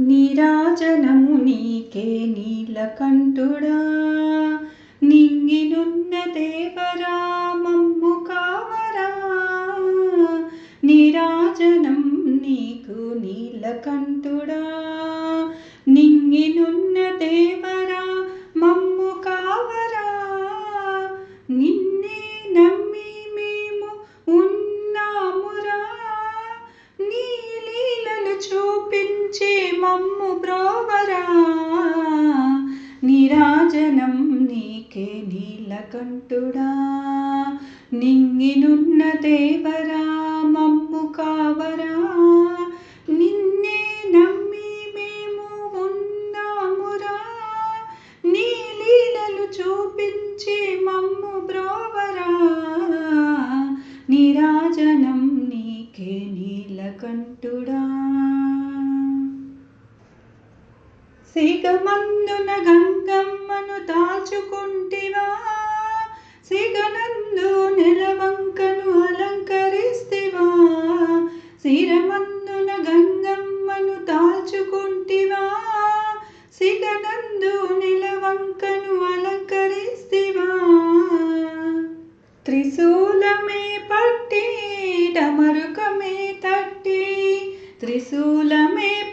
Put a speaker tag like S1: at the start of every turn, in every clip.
S1: నీరాజనము నీకే నీలకంఠుడా నింగినున్న దేవరా మమ్ము కావరా. నీరాజనం నీకు నీలకంఠుడా నింగినున్న బ్రోవరా నిరాజనం నీకే నీలకంఠుడా. నింగినున్న దేవరా మమ్ము కావరా. నిన్నే నమ్మి మేము ఉన్నామురా. నీ లీలలు చూపించి మమ్ము బ్రోవరా. నిరాజనం నీకే నీలకంఠుడా. సిగమందున గంగమ్మను దాచుకుంటివా? సిగనందు నెలవంకను అలంకరిస్తివా? సిరమందున గంగమ్మను దాచుకుంటివా? సిగనందు నెలవంకను అలంకరిస్తివా? త్రిశూలమే పట్టి డమరుకమే తట్టి త్రిశూలమే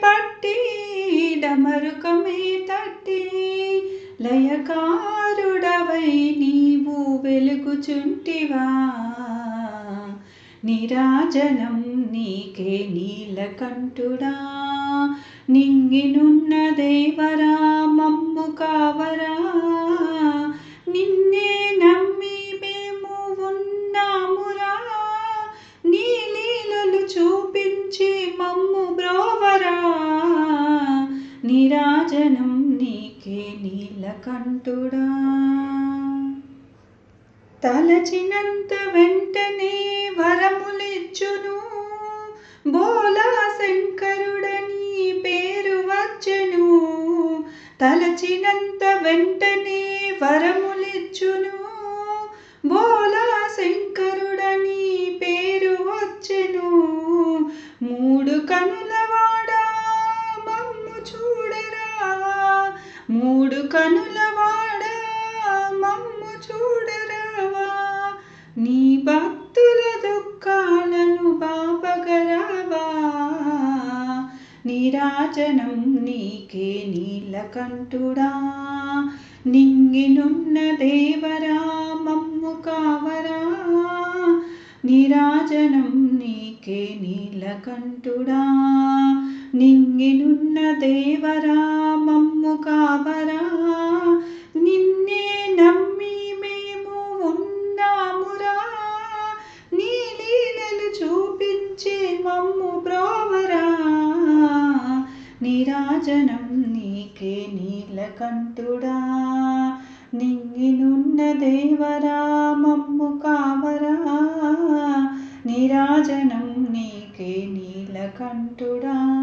S1: లయకారుడవై నీవు వెలుగుచుంటివా? నిరాజనం నీకే నీలకంఠుడా. నింగినున్న దేవరా మమ్ము కావరా? నీలకంఠుడా. తలచినంత వెంటనే వరములిచ్చును. బోలా శంకరుడని పేరు వచ్చెను. తలచినంత వెంటనే వరములిచ్చును. బోలా దుఃఖాలను నీరాజనం నీకే నీలకంఠుడా. నింగినున్న దేవరా మమ్ము కావరా. నీరాజనం నీకే నీలకంఠుడా. నింగినున్న దేవరా మమ్ము కావరా. నీరాజనం నీకే నీలకంఠుడా. నింగినున్న దేవరా మమ్ము కావరా. నీరాజనం నీకే నీలకంఠుడా.